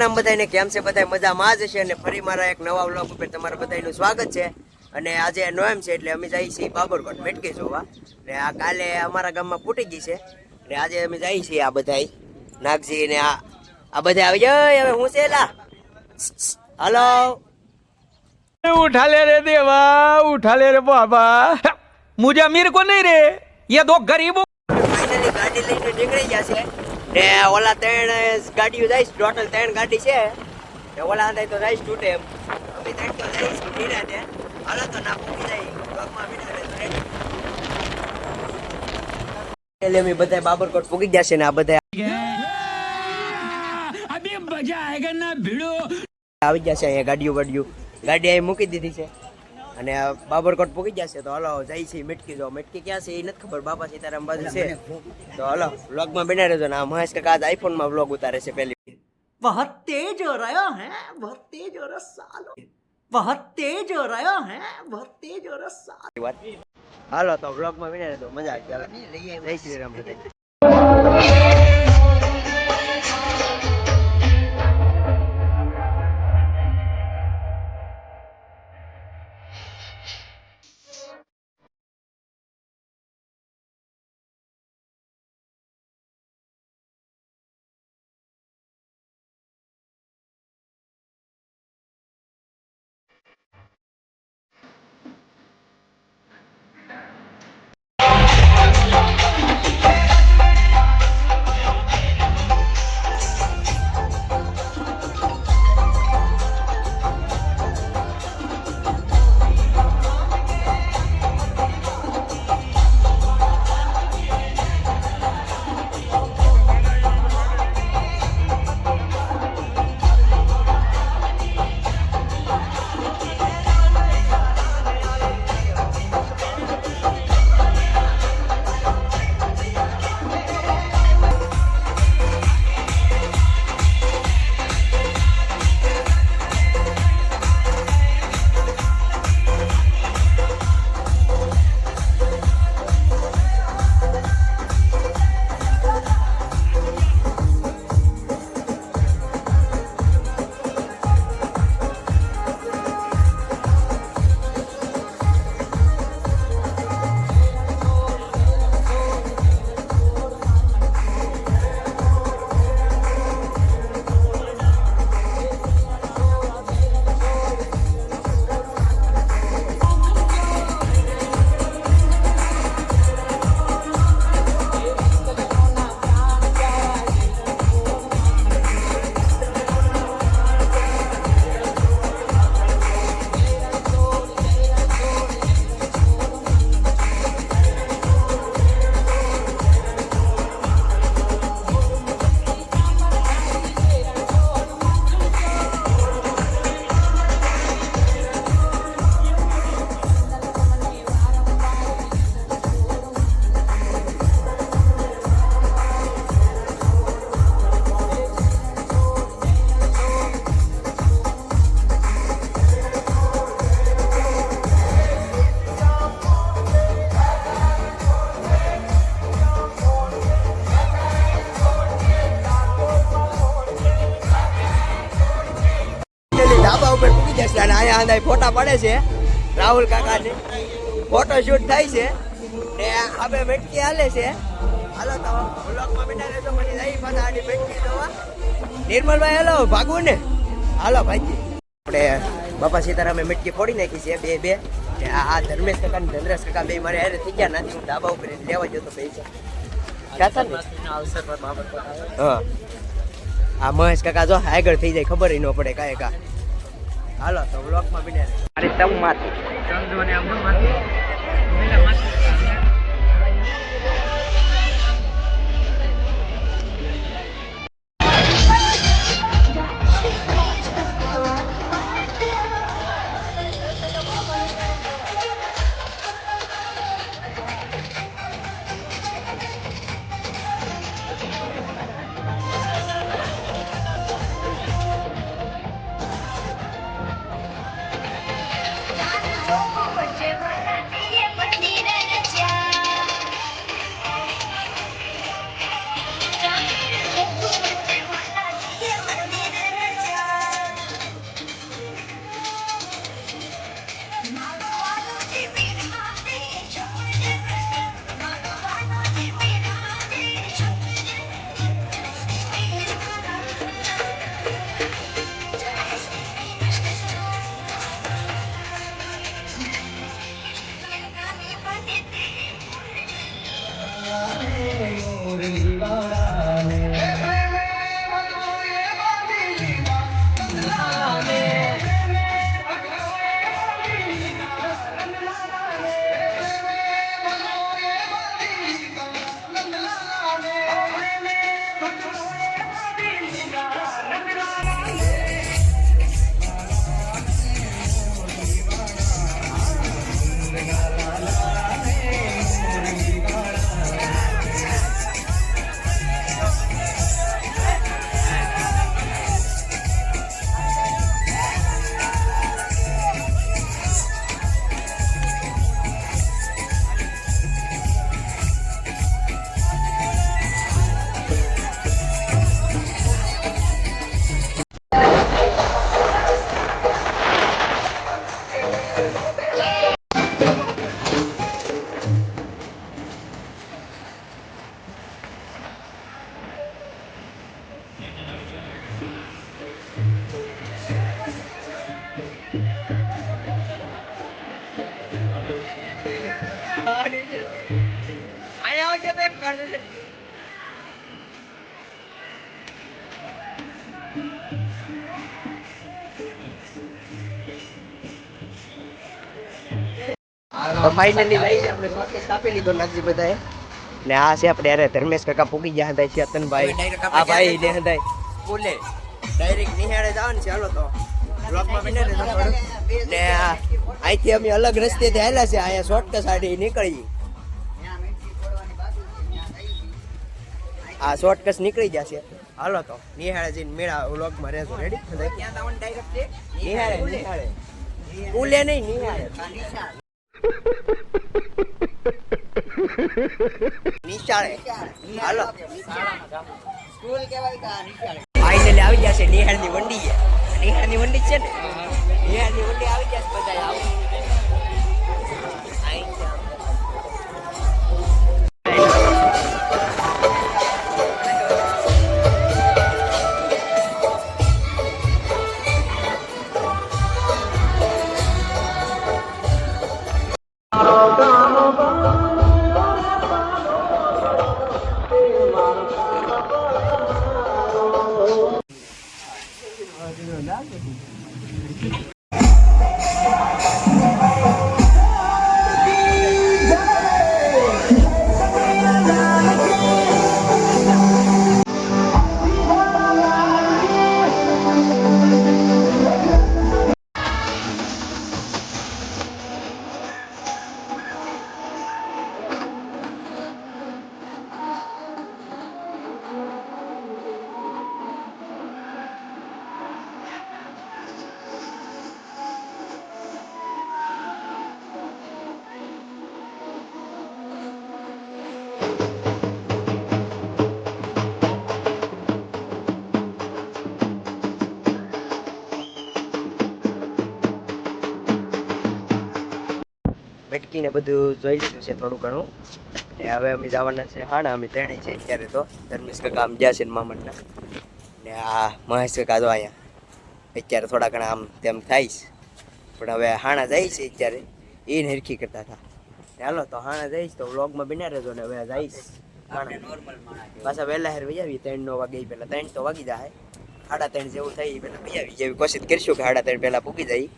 રામ બધાને કેમ છે? બધા મજામાં જ છે અને ફરી મારા એક નવા વ્લોગ ઉપર તમારા બધાનું સ્વાગત છે. અને આજે નોએમ છે એટલે અમે જઈએ છીએ બાબરકોટ મેટકી જોવા. ને આ કાલે અમારા ગામમાં ફૂટી ગઈ છે. ને આજે અમે જઈએ છીએ આ બધા નાગજી ને આ આ બધા આવી જાય. હવે હું છેલા હલો? ઉઠાલે રે દેવા ઉઠાલે રે બાબા. મુજા મીર કો નહીં રે? યે દો ગરીબો. ફાઇનલી ગાડી લઈને નીકળી ગયા છે. ને ઓલા ત્રણ ગાડીઓ જઈશ ટોટલ ત્રણ ગાડી છે. ને ઓલા અંદર તો જઈશ તૂટે એમ. અમે ત્રણ તો જઈશ ધીરે છે. હાલો તો ના પૂકી જાય. પગમાં એટલે અમે બધા બાબરકોટ પૂકી જશે ને આ બધા આવી ગયા છે અહીંયા ગાડીઓ ગાડીઓ ગાડી અહીં મૂકી દીધી છે. અને બાબરકોટ પૂકી જશે તો હલો જય છે મિટકી જો. મિટકી ક્યાં છે એ નથી ખબર બાપા સીતારામ બાજુ છે. તો હલો વ્લોગમાં બેના રહેજો ને આ મહેશ કાકા આજ આઈફોનમાં વ્લોગ ઉતારે છે પહેલી. બહુ તેજ હો રહ્યો હે? બહુ તેજ હો રહ્યો સાલો. બહુ તેજ હો રહ્યો હે? બહુ તેજ હો રહ્યો સાલો. હાલો તો વ્લોગમાં બેના રહેજો. મજા આવી. જય શ્રી રામ જશે અને અહીંયા અંદર ફોટા પડે છે રાહુલ કાકાની. ફોટો શૂટ થાય છે. ને હવે મેટકી હાલે છે. હાલો તો બ્લોકમાં બેઠા રહેજો મને જઈ પાછા આડી મેટકી દવા નિર્મલભાઈ હાલો ભાગવું ને. હાલો ભાઈજી આપણે બાપા સીતારામે મેટકી ફોડી નાખી છે બે બે. ને આ ધર્મેશ કાકા ને ધનરાજ કાકા બે મારે હારે થઈ ગયા નથી હું ધાબા ઉપર લેવા જતો પૈસા ને? હા. આ મહેશ કાકા જો આગળ થઈ જાય ખબર ન પડે કાંઈ કા હાલો તો બ્લોકમાં બિને અરે તમ માથે સમજો ને આમ માથે. તો ફાઇનલી લઈને આપણે શોકેસ કાપી લીધો નાગજી બધાએ. ને આ છે આપણે અરે ધર્મેશ કાકા પૂગી ગયા હતા ચેતનભાઈ આ ભાઈ ને હતા બોલે ડાયરેક્ટ નિહાળે જવાનું છે હાલો તો. ને અહીંથી અમે અલગ રસ્તેથી આવેલા છે અહીંયા શોર્ટકટ સાડી નીકળી. આ શોર્ટકટ નીકળી જશે હાલો તો નિહાળે જઈને મેળા વ્લોગમાં રહેજો. રેડી નિહાળે નિહાળે. પુલે નહીં નિહાળે. નિશાળે. હાલો. ફાઇનલી આવી જશે નિહાળની વંડી છે. નિહાળની વંડી છે ને? નિહાળની વંડી આવી જશે બધા આવું. ભટકીને બધું જોઈ લીધું છે થોડું ઘણું. ને હવે અમે જવાના છે હાણા અમે ત્રણેય છે અત્યારે તો. ધર્મેશ કાકા આમ ગયા છે ને મામડના ને આ મહેશ કાકા જો અહીંયા. અત્યારે થોડા ઘણા આમ તેમ થાય છે. પણ હવે હાણા જાય છે અત્યારે. એ નરખી કરતા હતા. ને હાલો તો હાણા જઈશ તો વ્લોગમાં બિના રહેજો ને હવે જઈશ હાણા. પાછા વહેલા હેર વહી આવી ત્રણ નો વાગે પહેલા. ત્રણ તો વાગી જાય. સાડા ત્રણ જેવું થઈ પહેલા વહી આવી જેવી કોશિશ કરીશું કે સાડા ત્રણ પહેલા પૂકી જાય.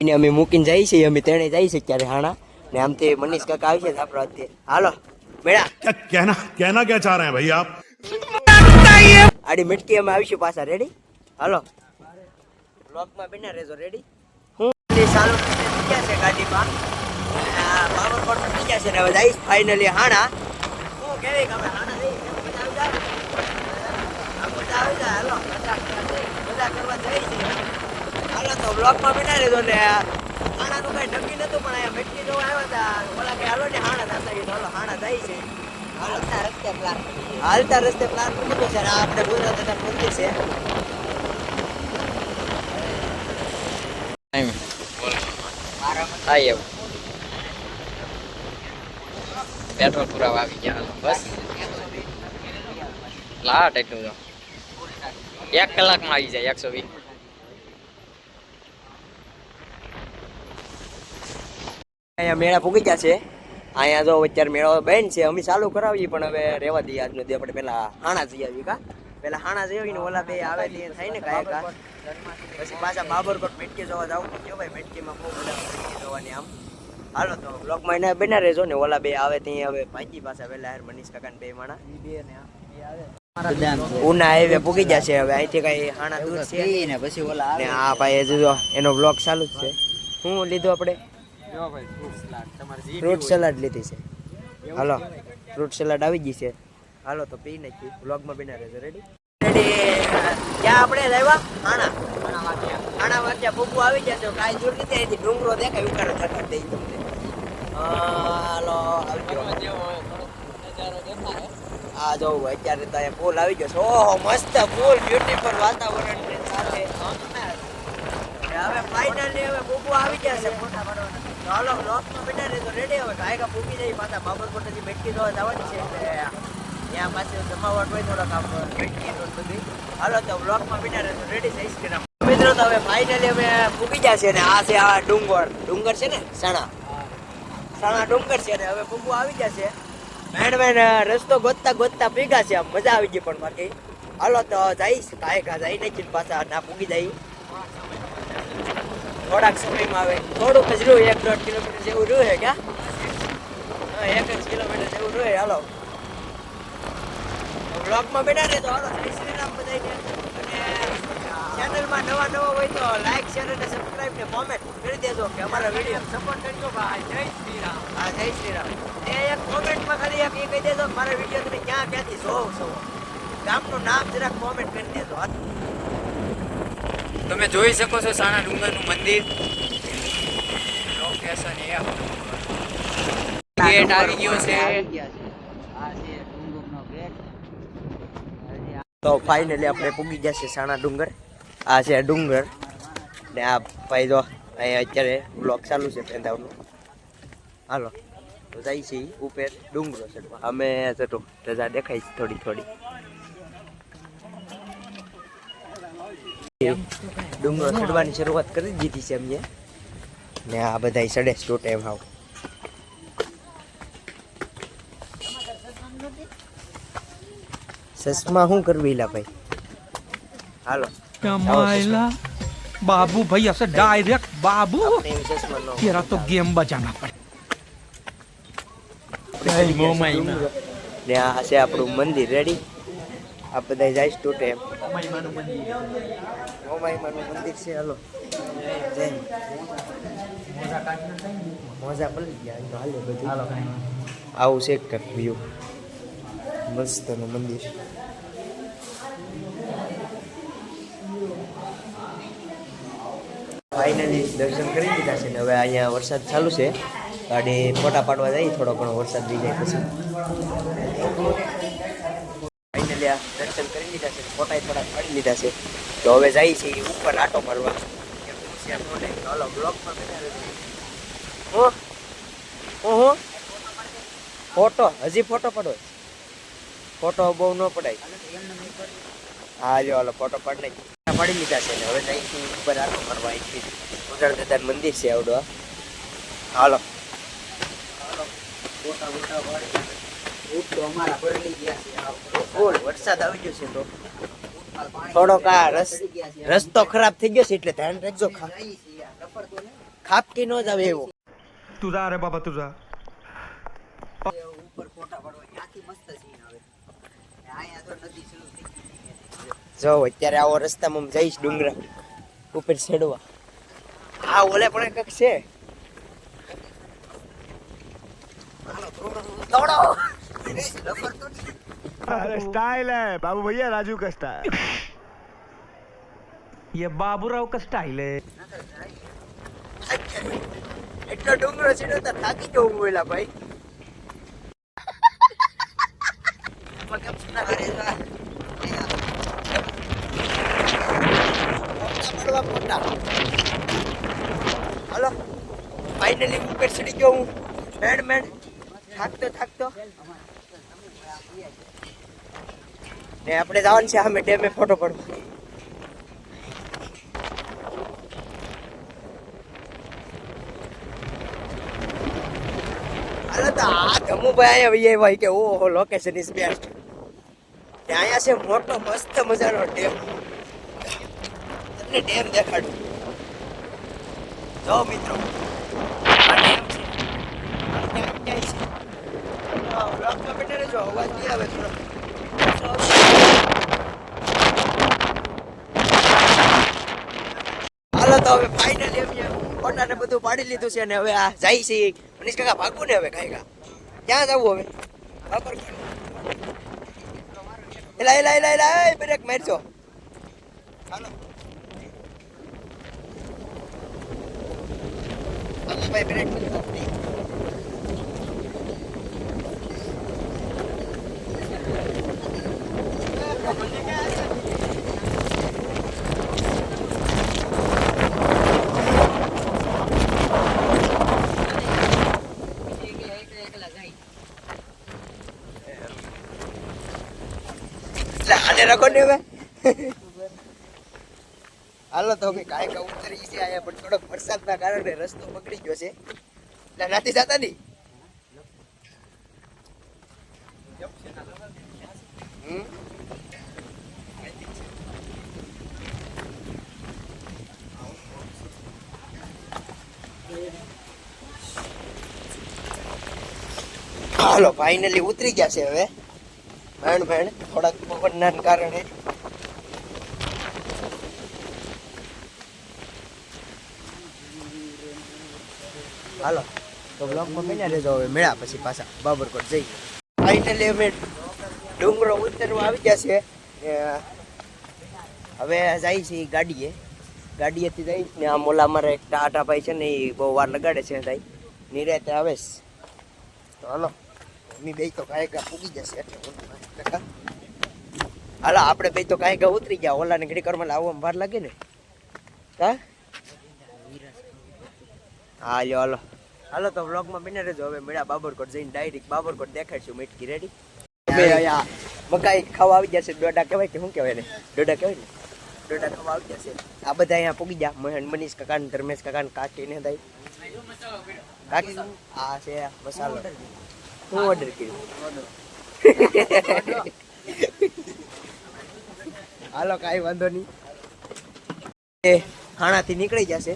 એને અમે મૂકીને જઈએ છીએ અમે તેને જઈએ છીએ ક્યારે હાણા ને આમ તે મનીષ કાકા આવી છે આપણા અત્યારે હાલો મેળા કહેના કહેના ક્યાં ચાહ રહે હે ભાઈ આપ આડી મિટકી અમે આવીશું પાછા રેડી હાલો બ્લોકમાં બેના રહેજો રેડી હું સાલો ગયા છે ગાડીમાં પાવર પર થઈ ગયા છે ને હવે જઈશ ફાઇનલી હાણા હું કહેવી કે અમે હાણા જઈએ બધા આવી જાય હાલો બધા કરવા જઈએ છીએ તો બ્લોકમાં બિના લીધો ને હાણાનું કઈ નક્કી નતું પણ અહીંયા મટકી જોવા આવ્યા હતા. ઓલા કે હાલો ને હાણા થતા કીધું હાલો હાણા જાય છે. હાલતા રસ્તે પ્લાન હાલતા રસ્તે પ્લાન મૂક્યો છે અને આ આપણે ગુજરાત હતા મંદિર છે. પેટ્રોલ પુરાવા આવી ગયા બસ. લાટ એટલું તો એક કલાકમાં આવી જાય એકસો વીસ. અહીંયા મેળા પૂગી ગયા છે. અહીંયા જો અત્યારે મેળો બેન છે અમે ચાલુ કરાવીએ પણ હવે રહેવા દઈએ આજનો દી આપણે પેલા હાણા જઈ આવી કા? પેલા હાણા જઈ આવીને ઓલા બે આવે તે થાય ને કાંઈ કા? પછી પાછા બાબરકોટ મેટકી જોવા જાવ કયો ભાઈ મેટકીમાં બહુ બધા મેટકી જવાની આમ. હાલો તો બ્લોગમાં એને બના રહેજો ને ઓલા બે આવે ત્યાં હવે ભાજી પાછા પેલા હેર મનીષ કાકા બે માણા. ઉના હાઈવે પૂગી ગયા છે હવે અહીંથી કઈ હાણા દૂર છે. ને પછી ઓલા ને આ ભાઈ જો એનો બ્લોગ ચાલુ જ છે. શું લીધું આપણે? ફ્રૂટ સલાડ લીધી છે. હાલો ફ્રૂટ સલાડ આવી ગઈ છે. હાલો તો પી નાખી વ્લોગમાં બિના રહેજો. રેડી ક્યાં આપણે હાણા વાગ્યા. પપ્પુ આવી જશે. કાંઈ દૂર નથી અહીંથી ડુંગરો દેખાય ઉકાળો થતા દઈ તમને. હાલો આવજો આ જો અત્યારે તો અહીંયા પુલ આવી ગયો છે. ઓહો મસ્ત પુલ બ્યુટીફુલ વાતાવરણ સાથે. હવે ફાઇનલી હવે બુબુ આવી ગયા છે ફોટા પાડવાના તો હાલો બ્લોકમાં બેઠા તો રેડી હવે. ગાયકા પૂકી જાય, પાછા બાબરકોટથી બેટકી જોવા જવાની છે. એટલે ત્યાં પાછું જમાવટ હોય થોડોક આમ બેટકી તો હાલો, તો બ્લોકમાં બેઠા તો રેડી છે ઇન્સ્ટાગ્રામ મિત્રો, તો હવે ફાઇનલી અમે પૂકી છે ને આ છે આ ડુંગર. ડુંગર છે ને? સણા. સણા ડુંગર છે ને હવે બુબુ આવી છે. મેન મેન રસ્તો ગોતતા ગોતતા પીગા છે. આમ મજા આવી ગઈ પણ બાકી હાલો, તો જઈશ. કાયકા જઈ નહીં પાછા ના પૂગી જાય. થોડાક સમયમાં આવે. થોડુંક જ એક દોઢ કિલોમીટર જેવું રહ્યું ક્યાં એક જ કિલોમીટર જેવું રહ્યું હાલો. બ્લોગમાં બેઠા ને તો હાલો, જય શ્રી રામ બધાયને. ચેનલમાં નવા નવા હોય તો લાઈક શેર અને સબસ્ક્રાઈબ ને કોમેન્ટ કરી દેજો કે અમારા વીડિયો સપોર્ટ કરજો. ભાઈ જય શ્રી રામ. હા, જય શ્રી રામ. એ એક કોમેન્ટમાં ખાલી એક એ કહી દેજો મારા વીડિયો તમે ક્યાં, ક્યાંથી જોવો છો? ગામનું નામ જરાક કોમેન્ટ કરી દેજો. તમે જોઈ શકો છો સાના ડુંગરનું મંદિર. લોકેશન એ ગેટ આવી ગયો છે. તો ફાઇનલી આપણે પૂગી ગયા છે સાણા ડુંગર. આ છે ડુંગર. ને આ ભાઈ જો અહીંયા અત્યારે બ્લોક ચાલુ છે પેંદાવનું હાલો તો જાય છે ઉપર ડુંગરો છે. અમે ચડો રજા દેખાય છે થોડી થોડી. ડુંગરો ચડવાની શરૂઆત કરી દીધી છે અમે ને આ બધા સડે તૂટે એમ સસમા શું કરવી લા ભાઈ? હાલો. કમાયલા બાબુ ભાઈ હશે ડાયરેક્ટ બાબુ. તેરા તો ગેમ બજાના પડે. ને આ છે આપણું મંદિર રેડી આ બધા જાય તો ટેમ મોમાઈમાનું મંદિર. છે હાલો. જય મોજા પડી ગયા તો હાલે બધું. આવું છે કંઈક વ્યૂ. મસ્તનું મંદિર. ફાઇનલી દર્શન કરી દીધા છે ને હવે અહીંયા વરસાદ ચાલુ છે. ગાડી ફોટા પાડવા જાય થોડો ઘણો વરસાદ બી જાય પછી. ફાઇનલી દર્શન કરી લીધા છે, ફોટા થોડા પાડી લીધા છે. તો હવે જાય છે ઉપર આટો મારવા. ફોટો, હજી ફોટો પડો. ફોટો બહુ ન પડાય. હા, જો, હાલો, ફોટો પાડી નાખી. પાડી લીધા છે હવે જાય છે ઉપર આટો મારવા અહીંથી. ઉજાણ દાદા મંદિર છે ખરાબ થઈ ગયો એટલે ધ્યાન રાખજો જો અત્યારે આવો રસ્તામાં હું જઈશ ડુંગરા ઉપર ચડવા. આ ઓલે પણ કંઈક છે. દોડો. स्टाइल है बाबू भैया राजू का स्टाइल ये बाबूराव का स्टाइल है એટલો ડુંગરો છે તો થાકી જવું બોલા ભાઈ મગજ ના કરે જા. ફોટા પાડવા ફોટા. હાલો ફાઇનલી ઉપર ચડી ગયો હું મેડ મેડ થાકતો થાકતો ને આપણે જવાનું છે, અમે ડેમે ફોટો પડવા. અહીંયા છે મોટો મસ્ત મજાનો ડેમ. ડેમ દેખાડું. જો મિત્રો હા, બ્લોકમાં બેઠા રહેજો અવાજ નહીં આવે હાલો તો હવે ફાઇનલી અમે ફોટા બધું પાડી લીધું છે અને હવે આ જાય છે મનીષ કાકા ભાગવું ને હવે કાંઈ ક્યાં જવું હવે બાપર એલા એલા એલા એલા બ્રેક મારજો હાલો ભાઈ બ્રેક રાખો ને હવે. હાલો તો અમે કાંઈક ઉતરી છે આયા પણ થોડોક વરસાદના કારણે રસ્તો પકડી ગયો છે. એટલે નથી જતા નહીં. હાલો ફાઇનલી ઉતરી ગયા છે હવે. ભેણ ભેણ થોડાક પવનના કારણે. હાલો, તો બ્લોકમાં બન્યા લેજો હવે. મેળા પછી પાછા બાબરકોટ જઈએ ફાઇનલી અમે ડુંગરો ઉતરવા આવી ગયા છે. હવે જાય છે ગાડીએ. ગાડીએથી જઈ ને આ મોલા અમારે એક ટાટા ભાઈ છે ને એ બહુ વાર લગાડે છે ભાઈ નિરાતે આવે તો હાલો. મમ્મી બે તો કાંઈ ગા પૂગી જશે એટલે હાલો, આપણે બે તો કાંઈ ગા ઉતરી ગયા. ઓલાને ઘડી કરવા આવવામાં ભાર લાગે ને? હા? હા લ્યો હાલો. હાલો, તો વ્લોગમાં બિને રહેજો. હવે મેળા બાબરકોટ જઈને ડાયરેક્ટ બાબરકોટ દેખાડશું. મીઠકી રેડી અહીંયા મકાઈ ખાવા આવી જશે દોડા કહેવાય કે શું કહેવાય ને દોડા કહેવાય ને? દોડા ખાવા આવી જશે આ બધા અહીંયા પૂગી ગયા. મહેન મનીષ કાકા ધર્મેશ કાકા કાકી ને થાય કાકી, આ છે મસાલો. હું ઓર્ડર કર્યો હાલો કાંઈ વાંધો નહીં. એ ખાણાથી નીકળી જશે.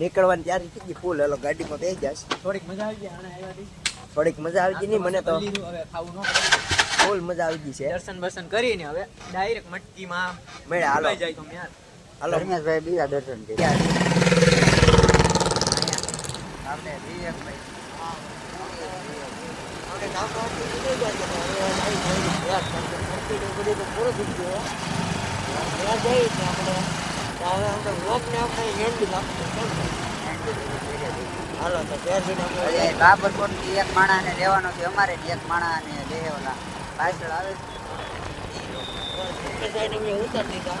નીકળવાની તૈયારી થઈ ગઈ ફૂલ હાલો ગાડીમાં બેસી જશે. થોડીક મજા આવી ગઈ હાણા થોડીક મજા આવી ગઈ નહીં મને તો લીધું હવે ખાવું ન ફૂલ મજા આવી ગઈ છે. દર્શન બર્શન કરીને હવે. ડાયરેક્ટ મટકીમાં મેળા હાલો. જાય તો યાર હાલો. પૂરો થઈ ગયો ત્યાં જઈએ ત્યાં આપણે ત્યારે અંદર વોકને આપણે એન્ડ લાગતું તો ત્યાં જઈને એક માણાને લેવાનો છે અમારે એક માણાને લે ઓલા પાછળ આવે છે. સાઈડ અમે ઉતાર દીધા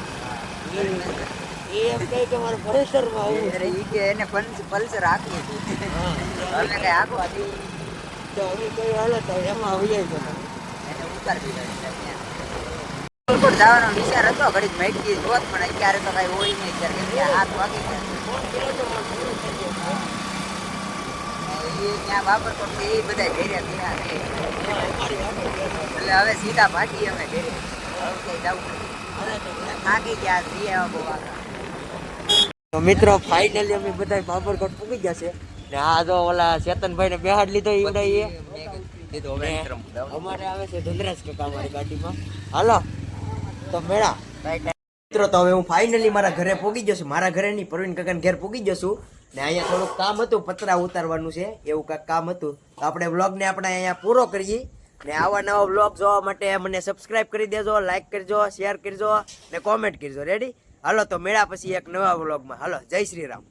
એ એમ કહે કે મારે પલ્સરમાં આવવું એને પલ્સર આખવું અમે કઈ આખવા તો હાલો તો એમાં ત્યાં. બાબરકોટ જવાનો વિચાર હતો ઘડીક મેટકી જોત પણ અત્યારે તો કઈ હોય નહીં અત્યારે હાથ વાગી ગયા. ત્યાં થી એ બધા ગયા એટલે હવે સીધા ભાગી અમે ઘેરે. હવે થાકી ગયા છીએ બહુ મિત્રો ફાઇનલી અમે બધા બાબરકોટ પૂકી ગયા છે. ને આ જો ઓલા ચેતનભાઈ ને બેહાડ લીધો ઈવડે એ. અમારે આવે છે ધનરાજ કાકા અમારી ગાડીમાં. હાલો તો મેળા. મિત્રો તો હવે હું ફાઇનલી મારા ઘરે પોગી જશું. મારા ઘરે નહીં પ્રવીણ કાકાને ઘેર પોગી જશું. ને અહીંયા થોડુંક કામ હતું પતરા ઉતારવાનું છે એવું કાંઈક કામ હતું. તો આપણે વ્લોગને આપણે અહીંયા પૂરો કરીએ. ને આવા નવા વ્લોગ જોવા માટે મને સબસ્ક્રાઇબ કરી દેજો લાઇક કરજો શેર કરજો ને કોમેન્ટ કરજો. રેડી હાલો તો મેળા પછી એક નવા વ્લોગમાં. હાલો જય શ્રી રામ.